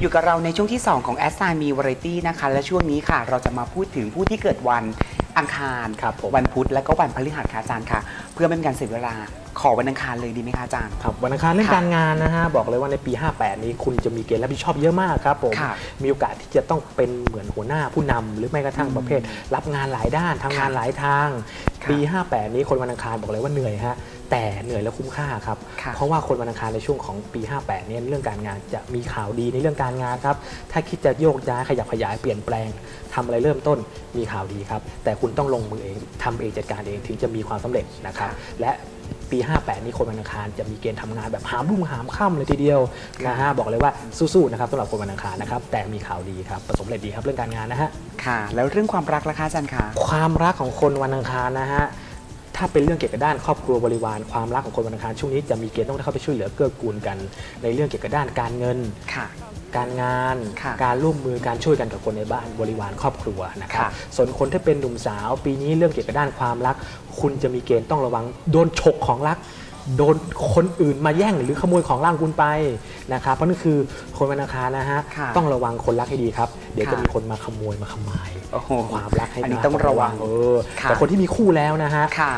อยู่กับเราในช่วงที่ 2 ของแอสไซมีวาไรตี้นะคะ และช่วงนี้ค่ะ เราจะมาพูดถึงผู้ที่เกิดวันอังคารครับผมวันพุธและก็วันพฤหัสค่ะอาจารย์ค่ะ เพื่อไม่เป็นการเสียเวลาขอวันอังคารเลยดีไหมคะอาจารย์ครับวันอังคารเรื่องค่ะการงานนะฮะบอกเลยว่าในปี 58 นี้คุณจะมีเกณฑ์รับผิดชอบเยอะมากครับผมค่ะมีโอกาสที่จะต้องเป็นเหมือนหัวหน้าผู้นำหรือไม่กระทั่งอืมประเภท รับงานหลายด้านทำงานค่ะหลายทางค่ะปี 58 นี้คนวันอังคารบอกเลยว่าเหนื่อยฮะ แต่เหนื่อยแล้วคุ้มค่าครับ ค่ะ เพราะว่าคนวันอังคารในช่วงของปี 58 เนี่ยเรื่องการงานจะมีข่าวดีในเรื่องการงานครับ ถ้าคิดจะโยกย้ายขยับขยายเปลี่ยนแปลงทำอะไรเริ่มต้นมีข่าวดีครับ แต่คุณต้องลงมือเองทำเองจัดการเองถึงจะมีความสำเร็จนะครับค่ะและปี 58 นี้คนวันอังคารจะมีเกณฑ์ทำงานแบบหามรุ่งหามค่ำเลยทีเดียวนะฮะบอกเลยว่าสู้ๆนะครับสำหรับคนวันอังคารนะครับแต่มีข่าวดีครับประสบความสำเร็จดีครับเรื่องการงานนะฮะ ค่ะ แล้วเรื่องความรักล่ะคะอาจารย์ค่ะความรักของคนวันอังคารนะฮะ ถ้าเป็นเรื่องเกี่ยวกับด้านครอบครัวบริวารความรักของคนวันอังคารช่วงนี้จะมีเกณฑ์ต้องได้เข้าไปช่วยเหลือเกื้อกูลกัน ในเรื่องเกี่ยวกับด้านการเงิน ค่ะ การงาน ค่ะ การร่วมมือการช่วยกันกับคนในบ้านบริวารครอบครัวนะครับค่ะส่วนคนที่เป็นหนุ่มสาว ปีนี้เรื่องเกี่ยวกับด้านความรัก คุณจะมีเกณฑ์ต้องระวังโดนฉกของรัก โดนคนอื่นมาแย่งหรือขโมยของร่างคุณไปนะครับเพราะนั่นคือคนวันอังคารนะฮะค่ะต้องระวังคนรักให้ดีครับ เดี๋ยวจะค่ะมีคนมาขโมยมาขมายโอ้โหความรักให้อันนี้มากต้องระวังเออค่ะ แต่คนที่มีคู่แล้วนะฮะ ค่ะ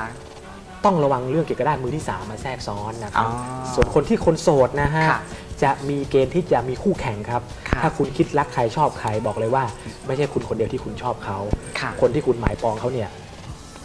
ต้องระวังเรื่องเกี่ยวกับด้านมือที่3มาแทรกซ้อนนะครับ อ๋อส่วนคนที่คนโสดนะฮะ ค่ะจะมีเกณฑ์ที่จะมีคู่แข่งครับ ค่ะถ้าคุณคิดรักใครชอบใครบอกเลยว่า ไม่ใช่คุณคนเดียวที่คุณชอบเขา ค่ะ คนที่คุณหมายปองเขาเนี่ย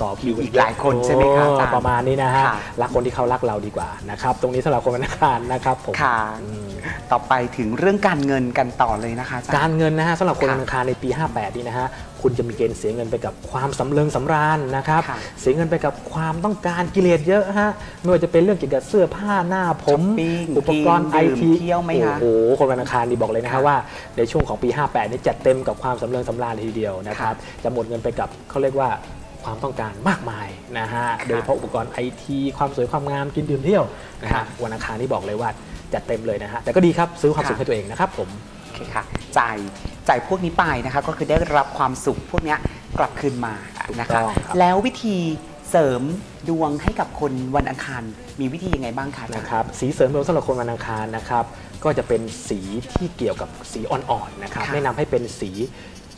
ต่อคิวมีอีกหลายคนใช่ไหมครับอาจารย์โอ้ประมาณนี้นะฮะค่ะรักคนที่เขารักเราดีกว่านะครับ ตรงนี้สำหรับคนวันอังคารนะครับผมค่ะอืมต่อไปถึงเรื่องการเงินกันต่อเลยนะคะอาจารย์การเงินนะฮะสำหรับคนค่ะวันอังคารในปี 58 นี้นะฮะคุณจะมีเกณฑ์เสียเงินไปกับความสำเริงสำราญนะครับค่ะเสียเงินไปกับความต้องการกิเลสเยอะฮะไม่ว่าจะเป็นเรื่องเกี่ยวกับเสื้อผ้าหน้าผมช้อปปิ้งอุปกรณ์ไอกินดื่มทีเที่ยวไหมคะโอ้โหคนวันอังคารนี่บอกเลยนะค่ะฮะว่าในช่วงของปี 58 นี้จัดเต็มกับความสำเริงสำราญเลยทีเดียวนะครับจะหมดเงินไปกับเขาเรียกว่า ความต้องการมากมายนะฮะค่ะโดยเฉพาะอุปกรณ์ไอทีความสวยความงามกินดื่มเที่ยวนะค่ะฮะวันอังคารนี่บอกเลยว่าจัดเต็มเลยนะฮะแต่ก็ดีครับซื้อความสุขค่ะให้ตัวเองนะครับผมโอเคค่ะจ่ายจ่ายพวกนี้ไปนะคะก็คือได้รับความสุขพวกเนี้ยกลับคืนมานะถูกต้คะองครับแล้ววิธีเสริมดวงให้กับคนวันอังคารมีวิธียังไงบ้างคะอาจารนะย์ครับสีเสริมดวงสำหรับคนวันอังคารนะครับก็จะเป็นสีที่เกี่ยวกับสีอ่อนๆนะครับค่ะแนะนำให้เป็นสี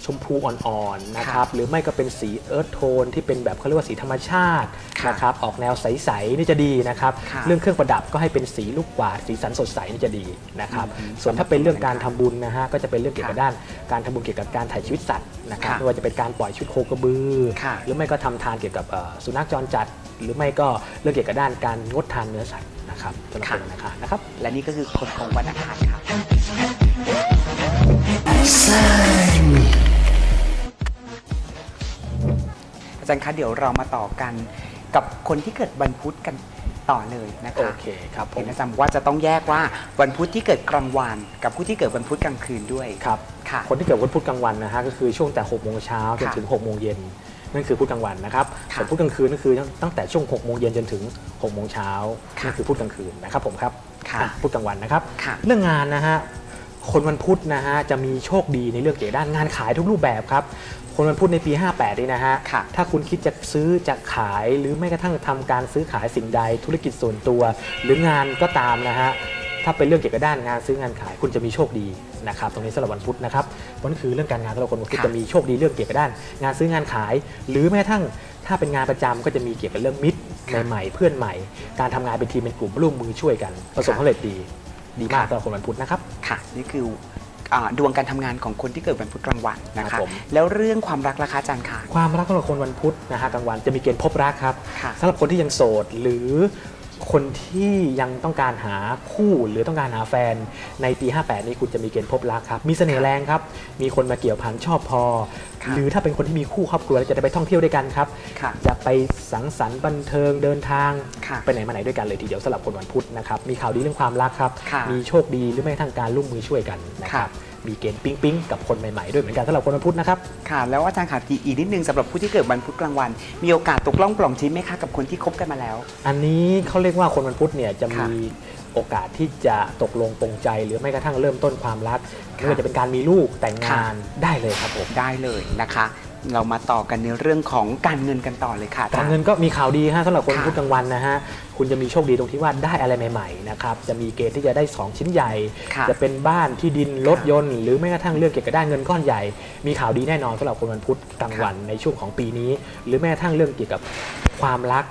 ชมพูอ่อนๆนะครับค่ะหรือไม่ก็เป็นสีเอิร์ธโทนที่เป็นแบบเขาเรียกว่าสีธรรมชาติค่ะนะครับออกแนวใสๆนี่จะดีนะครับค่ะเรื่องเครื่องประดับก็ให้เป็นสีลูกกวาดสีสันสดใสนี่จะดีนะครับอืมส่วนถ้าเป็นเรื่องการทำบุญนะฮะก็จะเป็นเรื่องเกี่ยวกับค่ะด้าน การทำบุญเกี่ยวกับการถ่ายชีวิตสัตว์นะครับค่ะไม่ว่าจะเป็นการปล่อยชุดโคกระบือค่ะหรือไม่ก็ทำทานเกี่ยวกับเอ่อสุนัขจรจัด หรือไม่ก็เรื่องเกี่ยวกับด้านการงดทานเนื้อสัตว์นะครับสำหรับคนวันอังคารนะครับและนี่ก็คือคนของวันอังคารค่ะ อาจารย์คะเดี๋ยวเรามาต่อกันกับคนที่เกิดวันพุธกันต่อเลยนะคะโอเคครับผมเห็นอาจารย์บอกว่าจะต้องแยกว่าวันพุธที่เกิดกลางวันกับผู้ที่เกิดวันพุธกลางคืนด้วยครับค่ะ คนที่เกิดวันพุธกลางวันนะฮะก็คือช่วงแต่6โมงเช้าจนค่ะถึง6โมงเย็นนั่นคือพุธกลางวันนะครับค่ะส่วนพุธกลางคืนก็คือตั้งแต่ช่วง6โมงเย็นจนถึง6โมงเช้าค่ะนั่นคือพุธกลางคืนนะครับผมครับค่ะอะพุธกลางวันนะครับค่ะเรื่องงานนะฮะคนวันพุธนะฮะจะมีโชคดีในเรื่องเกี่ยวกับด้านงานขายทุกรูปแบบครับ คนวันพุธในปี 58นี่นะฮะ ค่ะถ้าคุณคิดจะซื้อจะขายหรือไม่กระทั่งทำการซื้อขายสิ่งใดธุรกิจส่วนตัว หรืองานก็ตามนะฮะ ถ้าเป็นเรื่องเกี่ยวกับด้านงานซื้องานขายคุณจะมีโชคดีนะครับ ตรงนี้สำหรับวันพุธนะครับนั่นคือเรื่องการงานสำหรับคนวันพุธค่ะ จะมีโชคดีเรื่องเกี่ยวกับด้าน งานซื้องานขาย หรือแม้กระทั่งถ้าเป็นงานประจำก็จะมีเกี่ยวกับเรื่องมิตรค่ะใหม่ๆเพื่อนใหม่ การทำงานเป็นทีมเป็นกลุ่มร่วมมือช่วยกัน ประสบค่ะความสำเร็จดี ดีมากค่ะสำหรับคนวันพุธนะครับ ค่ะ นี่คือ อ่าดวงการทำงานของคนที่เกิดวันพุธกลางวันนะครัคะ บผม แล้วเรื่องความรักราคาอาจารย์ค่ะ ความรักสำหรับคนวันพุธนะฮะกลางวันจะมีเกณฑ์พบรักครับค่ะ สำหรับคนที่ยังโสดหรือ คนที่ยังต้องการหาคู่หรือต้องการหาแฟนในปี 58 นี้คุณจะมีเกณฑ์พบรักครับ มีเสน่ห์แรงครับ มีคนมาเกี่ยวพันชอบพอค่ะหรือถ้าเป็นคนที่มีคู่ครอบครัวแล้วจะได้ไปท่องเที่ยวด้วยกันครับค่ะจะไปสังสรรค์บันเทิงเดินทางค่ะไปไหนมาไหนด้วยกันเลยทีเดียวสำหรับคนวันพุธนะครับมีข่าวดีเรื่องความรักครับค่ะมีโชคดีหรือไม่กระทั่งการร่วมมือช่วยกันนะครับค่ะ มีเกณฑ์ปิ๊งปิ๊งกับคนใหม่ๆ ด้วยเหมือนกันสำหรับคนวันพุธนะครับค่ะ แล้วอาจารย์ค่ะอีกนิดนึงสำหรับผู้ที่เกิดวันพุธกลางวัน มีโอกาสตกล่องปล่องชิ้นไหมคะกับคนที่คบกันมาแล้ว อันนี้เขาเรียกว่าคนวันพุธเนี่ยจะค่ะมีโอกาสที่จะตกลงปรงใจหรือไม่กระทั่งเริ่มต้นความรักค่ะไม่ว่าจะเป็นการมีลูกแต่งงานค่ะได้เลยครับผม ได้เลยนะคะ เรามาต่อกันในเรื่องของการเงินกันต่อเลยค่ะอจการย์เงินก็มีข่าวดีฮะสำหรับคนค่ะพุธกลางวันนะฮะคุณจะมีโชคดีตรงที่ว่าได้อะไรใหม่ๆนะครับจะมีเกณฑ์ที่จะได้ 2 ชิ้นใหญ่ค่ะจะเป็นบ้านที่ดินรถยนต์ หรือแม้กระทั่งเรื่องเกี่ยวกับด้านเงินก้อนใหญ่ มีข่าวดีแน่นอนสำหรับคนวันพุธกลางวันในช่วงของปีนี้ หรือแม้กระทั่งเรื่องเกี่ยวกับความรัก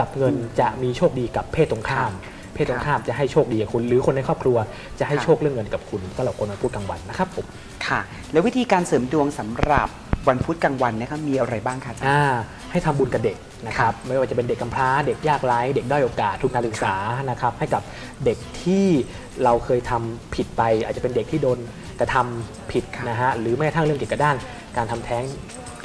กับเงินจะมีโชคดีกับเพศตรงข้ามเพศตรงข้ามจะให้โชคดีกับคุณ หรือคนในครอบครัวจะให้ค่ะโชคเรื่องเงินกับคุณสำหรับคนวันพุธกลางวันนะครับผมค่ะ แล้ววิธีการเสริมดวงสำหรับ วันพุธกลางวันนะคะมีอะไรบ้างคะอาจารย์ อ่าให้ทำบุญกับเด็กนะครับไม่ว่าจะเป็นเด็กกำพร้า เด็กยากไร้เด็กด้อยโอกาสทุนการศึกษานะครับให้กับเด็กที่เราเคยทำผิดไป อาจจะเป็นเด็กที่โดนกระทำผิดค่ะนะฮะหรือแม้กระทั่งเรื่องเกี่ยวกับด้าน การทำแท้ง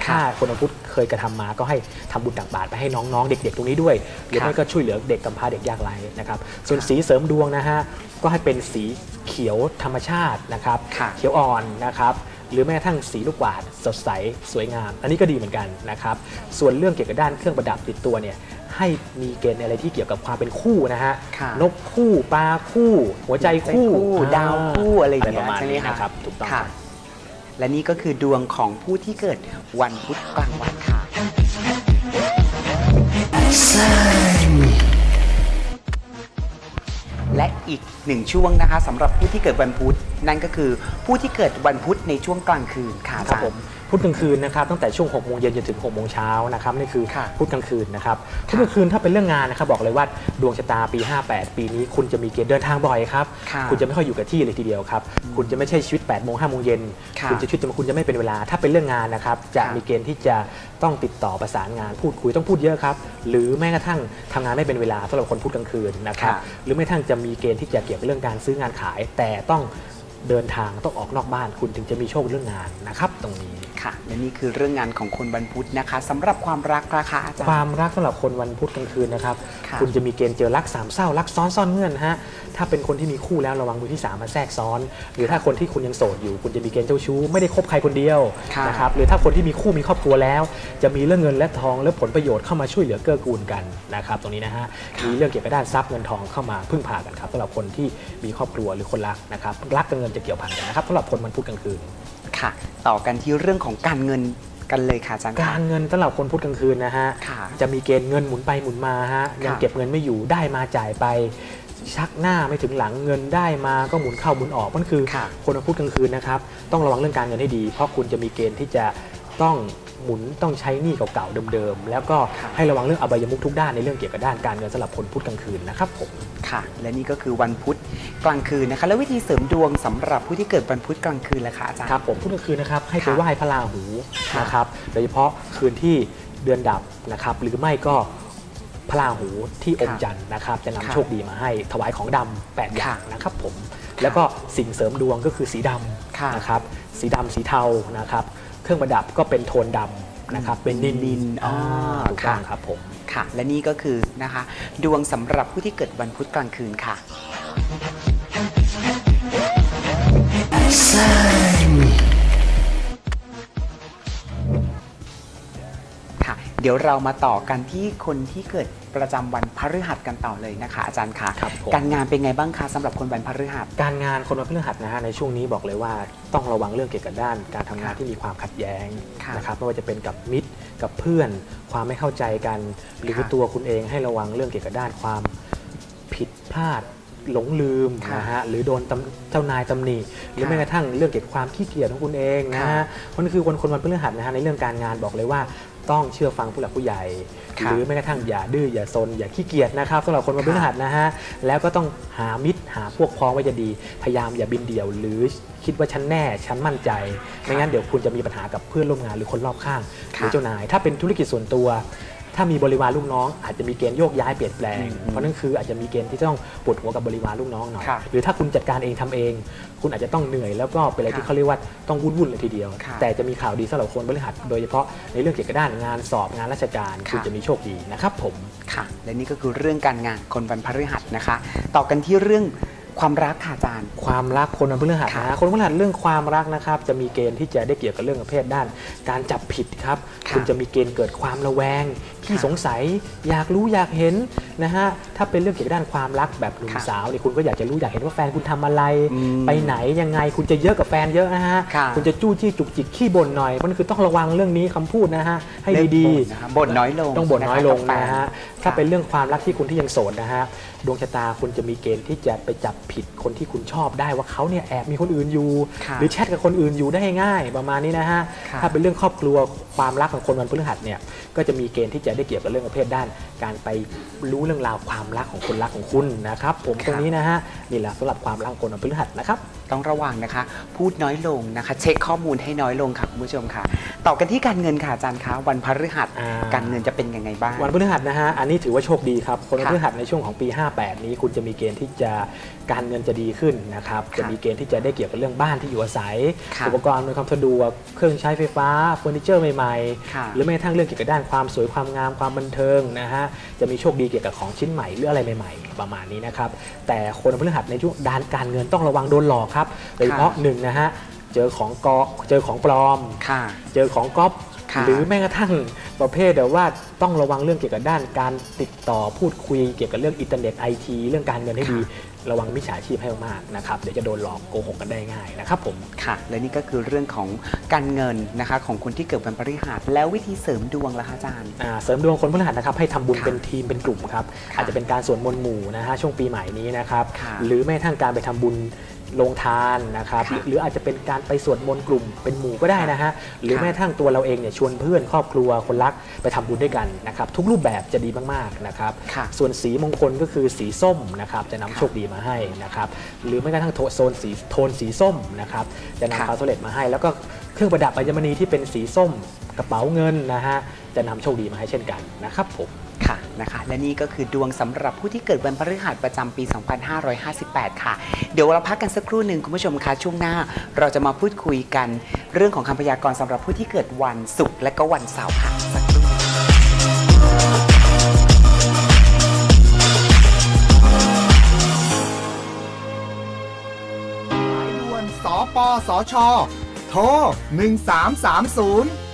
ถ้าคนวันพุธเคยกระทำมาก็ให้ทำบุญตักบาตรไปให้น้องๆ เด็กๆ ตรงนี้ด้วย หรือไม่ก็ช่วยเหลือเด็กกำพร้าเด็กยากไร้นะครับส่วนสีเสริมดวงนะฮะก็ให้เป็นสีเขียวธรรมชาตินะครับ ค่ะ เขียวอ่อนนะครับ หรือแม้กระทั่งสีลูกกวาดสดใสสวยงาม อันนี้ก็ดีเหมือนกันนะครับส่วนเรื่องเกี่ยวกับด้านเครื่องประดับติดตัวเนี่ยให้มีเกณฑ์อะไรที่เกี่ยวกับความเป็นคู่นะฮะค่ะนกคู่ปลาคู่ หัวใจคู่หัวใจคู่ดาวคู่อะไรอย่างเงี้ยประมาณใช่ไหมนี้คะ นะครับถูกต้องคค่ะ รับ และนี่ก็คือดวงของผู้ที่เกิดวันพุธกลางวันค่ะ และอีกหนึ่งช่วงนะคะสำหรับผู้ที่เกิดวันพุธนั่นก็คือผู้ที่เกิดวันพุธในช่วงกลางคืนค่ะอาครับจารผมย์ พุธกลางคืนนะครับตั้งแต่ช่วง6โมงเย็นจนถึง6โมงเช้านะครับนี่คือค่ะพุธกลางคืนนะครับพุธกลางคืนถ้าเป็นเรื่องงานนะครับบอกเลยว่าดวงชะตาปี 58 ปีนี้ คุณจะมีเกณฑ์เดินทางบ่อยครับค่ะคุณจะไม่ค่อยอยู่กับที่เลยทีเดียวครับคุณจะไม่ใช่ชีวิต8โมง5โมงเย็นค่ะคุณจะชีวิตคุณจะไม่เป็นเวลาถ้าเป็นเรื่องงานนะครับจะค่ะมีเกณฑ์ที่จะต้องติดต่อประสานงานพูดคุยต้องพูดเยอะครับหรือแม้กระทั่งทำงานไม่เป็นเวลาสำหรับคนพุธกลางคืนนะครับค่ะหรือไม่ทั้งจะมีเกณฑ์ที่จะเกี่ยวกับเรื่องการซื้องานขาย แต่ต้อง เดินทางต้องออกนอกบ้าน คุณถึงจะมีโชคเรื่องงานนะครับ ตรงนี้ค่ะ และนี่คือเรื่องงานของคนวันพุธนะคะสำหรับความรักราคาอาจารคย์ วามรักสำหรับคนวันพุธกลางคืนนะครับค่ะ ณจะมีเกณฑ์เจอรักสามเศร้ารักซ้อนซ่อนเงื่อนฮะถ้าเป็นคนที่มีคู่แล้วระวังมือที่สามมาแทรกซ้อน หรือถ้าคนที่คุณยังโสดอยู่ คุณจะมีเกณฑ์เจ้าชู้ไม่ได้คบใครคนเดียวค่ะนะครับหรือถ้าคนที่มีคู่มีครอบครัวแล้ว จะมีเรื่องเงินและทองและผลประโยชน์เข้ามาช่วยเหลือเกื้อกูลกันนะครับตรงนี้นะฮะมีเรื่องเกี่ยวกับด้านทรัพย์เงินทองเข้ามาพึ่งพากันครับสำหรับคนที่มีครอบครัวหรือคนรักนะครับรักกับเงินจะเกี่ยวพันกันนะครับสำหรับคนวันพุธกลางคืน ค่ะ ต่อกันที่เรื่องของการเงินกันเลยค่ะอาจารย์การเงินสำหรับคนพุธกลางคืนนะฮะค่ะจะมีเกณฑ์เงินหมุนไปหมุนมาฮะยังเก็บเงินไม่อยู่ได้มาจ่ายไป ชักหน้าไม่ถึงหลังเงินได้มาก็หมุนเข้าหมุนออกมันคือค่ะ คนวันพุธกลางคืนนะครับต้องระวังเรื่องการเงินให้ดี เพราะคุณจะมีเกณฑ์ที่จะต้อง หมุนต้องใช้หนี้เก่าๆเดิมๆแล้วก็ค่ะให้ระวังเรื่องอบายมุขทุกด้านในเรื่องเกี่ยวกับด้านการเงินสำหรับคนพุธกลางคืนนะครับผมค่ะ และนี่ก็คือวันพุธกลางคืนนะคะ แล้ววิธีเสริมดวงสำหรับผู้ที่เกิดวันพุธกลางคืนล่ะคะอาจารย์ครับผมพุธกลางคืนนะครับให้ไปค่ะไหว้พระราหูค่ะนะครับโดยเฉพาะคืนที่เดือนดับนะครับหรือไม่ก็พระราหูที่อมค่ะจันทร์นะครับจะนำค่ะโชคดีมาให้ถวายของดำแปดอย่างค่ะนะครับผมแล้วก็สิ่งเสริมดวงก็คือสีดค่ะำนะครับสีดำสีเทานะครับ เครื่องประดับก็เป็นโทนดำนะครับเป็นนินนินอ๋ออ่าถูกต้องค่ะครับผมค่ะ และนี่ก็คือนะคะ ดวงสำหรับผู้ที่เกิดวันพุธกลางคืนค่ะ เดี๋ยวเรามาต่อกันที่คนที่เกิดประจำวันพฤหัสกันต่อเลยนะคะ อาจารย์ค่ะครับผม การงานเป็นไงบ้างคะสำหรับคนวันพฤหัส การงานคนวันพฤหัสนะฮะในช่วงนี้บอกเลยว่าต้องระวังเรื่องเกี่ยวกับด้าน การทำงานที่มีความขัดแย้งค่ะนะครับไม่ว่าจะเป็นกับมิตรกับเพื่อน ความไม่เข้าใจกัน หรือค่ะตัวคุณเองให้ระวังเรื่องเกี่ยวกับด้านความผิดพลาดหลงลืมค่ะนะฮะหรือโดนตำเจ้านายตำหนิหรือค่ะแม้กระทั่งเรื่องเกี่ยวกับความขี้เกียจของคุณเองนะค่ะฮะมันคือคนคนวันพฤหัสนะฮะในเรื่องการงานบอกเลยว่า ต้องเชื่อฟังผู้หลักผู้ใหญ่ค่ะหรือแม้กระทั่งอย่าดื้ออย่าซนอย่าขี้เกียจนะครับสำหรับคนวันพฤหัสนะฮะแล้วก็ต้องหามิตรหาพวกพ้องไว้จะดีพยายามอย่าบินเดี่ยว หรือคิดว่าฉันแน่ฉันมั่นใจ ไม่งั้นเดี๋ยวคุณจะมีปัญหากับเพื่อนร่วมงานหรือคนรอบข้างหค่ะรือเจ้านาย ถ้าเป็นธุรกิจส่วนตัว ถ้ามีบริวารลูกน้อง อาจจะมีเกณฑ์โยกย้ายเปลี่ยนแปลงอืมเพราะนั่นคืออาจจะมีเกณฑ์ที่ต้องปวดหัวกับบริวารลูกน้องหน่อยค่ะหรือถ้าคุณจัดการเองทำเอง คุณอาจจะต้องเหนื่อยแล้วก็เป็นอะไรที่ค่ะเขาเรียกว่าต้องวุ่นๆเลยทีเดียวค่ะแต่จะมีข่าวดีสำหรับคนบริหารโดยเฉพาะในเรื่องเกี่ยวกับด้านงานสอบงานราชการค่ะคุณจะมีโชคดีนะครับผมค่ะและนี่ก็คือเรื่องการงานคนวันพฤหัสนะคะ ต่อกันที่เรื่อง ความรักค่ะอาจารย์ ความรักคนวันพฤหัสค่ะนะคนวันพฤหัสเรื่องความรักนะครับ จะมีเกณฑ์ที่จะได้เกี่ยวกับเรื่องประเภทด้าน การจับผิดครับ ค่ะคุณจะมีเกณฑ์เกิดความระแวงที่ค่ะสงสัยอยากรู้อยากเห็นนะฮะถ้าเป็นเรื่องเกี่ยวกับด้านความรักแบบหนุ่มค่ะสาวนี่คุณก็อยากจะรู้อยากเห็นว่าแฟนคุณทำอะไร อืมไปไหนยังไงคุณจะเยอะกับแฟนเยอะนะฮะค่ะคุณจะจู้จี้จุกจิกขี้บ่นหน่อยมันคือต้องระวังเรื่องนี้คำพูดนะฮะให้ดีเลิกบ่นนะคะบ่นน้อยลงต้องบ่นน้อยลงกับแฟนะฮะ ถ้าเป็นเรื่องความรักที่คุณที่ยังโสดนะฮะ ดวงชะตาคุณจะมีเกณฑ์ที่จะไปจับผิดคนที่คุณชอบได้ว่าเขาเนี่ยแอบมีคนอื่นอยู่ ค่ะหรือแชทกับคนอื่นอยู่ได้ง่ายประมาณนี้นะฮะค่ะ ถ้าเป็นเรื่องครอบครัวความรักของคนวันพฤหัสเนี่ยก็จะมีเกณฑ์ที่จะได้เกี่ยวกับเรื่องประเภทด้าน การไปรู้เรื่องราวความรักของคนรักของคุณนะครับผมตรงนี้นะฮะนี่แหละสำหรับความรักของคนวันพฤหัสนะครับ ต้องระวังนะคะ พูดน้อยลงนะคะ เช็คข้อมูลให้น้อยลงค่ะคุณผู้ชมค่ะ ต่อกันที่การเงินค่ะอาจารย์คะวันพฤหัสอ่า การเงินจะเป็นยังไงบ้าง วันพฤหัสนะฮะ อันนี้ถือว่าโชคดีครับ คนวันค่ะพฤหัสในช่วงของปี 58 นี้ คุณจะมีเกณฑ์ที่จะการเงินจะดีขึ้นนะครับ ค่ะจะมีเกณฑ์ที่จะได้เกี่ยวกับเรื่องบ้านที่อยู่อาศัย ค่ะอุปกรณ์อำนวยความสะดวก เครื่องใช้ไฟฟ้าเฟอร์นิเจอร์ใหม่ค่ะๆ หรือแม้กระทั่งเรื่องเกี่ยวกับด้านความสวยความงามความบันเทิงนะฮะ จะมีโชคดีเกี่ยวกับของชิ้นใหม่หรืออะไรใหม่ ๆ ประมาณนี้นะครับ แต่คนวันพฤหัสในช่วงด้านการเงินต้องระวังโดนหลอกครับ โดยเฉพาะหนึ่งนะฮะ เจอของกอเจอของปลอม ค่ะ เจอของก๊อปค่ะหรือแม้กระทั่งประเภทแบบว่าต้องระวังเรื่องเกี่ยวกับด้านการติดต่อพูดคุยเกี่ยวกับเรื่องอินเทอร์เน็ตไอทีเรื่องการเงินให้ดี ระวังมิจฉาชีพให้มากๆนะครับเดี๋ยวจะโดนหลอกโกหกกันได้ง่ายนะครับผม ค่ะ และนี่ก็คือเรื่องของการเงินนะคะของคนที่เกิดวันพฤหัสแล้ววิธีเสริมดวงล่ะคะอาจารย์ อ่าเสริมดวงคนพฤหัสนะครับให้ทำบุญค่ะเป็นทีมเป็นกลุ่มครับค่ะอาจจะเป็นการสวดมนต์หมู่นะฮะช่วงปีใหม่นี้นะครับค่ะหรือแม้กระทั่งการไปทำบุญ ลงทานนะครับค่ะหรืออาจจะเป็นการไปสวดมนต์กลุ่มเป็นหมู่ก็ได้นะฮะ หรือค่ะแม้กระทั่งตัวเราเองเนี่ยชวนเพื่อนครอบครัวคนรักไปทำบุญด้วยกันนะครับ ทุกรูปแบบจะดีมากๆนะครับค่ะส่วนสีมงคลก็คือสีส้มนะครับจะนำค่ะโชคดีมาให้นะครับ หรือแม้กระทั่งโทโซนสีโทนสีส้มนะครับจะนำค่ะความสำเร็จมาให้ แล้วก็เครื่องประดับอัญมณีที่เป็นสีส้มกระเป๋าเงินนะฮะจะนำโชคดีมาให้เช่นกันนะครับผมค่ะ นะคะ และนี่ก็คือดวงสำหรับผู้ที่เกิดวันพฤหัสประจำปี 2558 ค่ะ เดี๋ยวเราพักกันสักครู่หนึ่งคุณผู้ชมคะช่วงหน้า เราจะมาพูดคุยกันเรื่องของคำพยากรณ์สำหรับผู้ที่เกิดวันศุกร์และก็วันเสาร์ค่ะสักครู่สายด่วนสปสช โทร 1330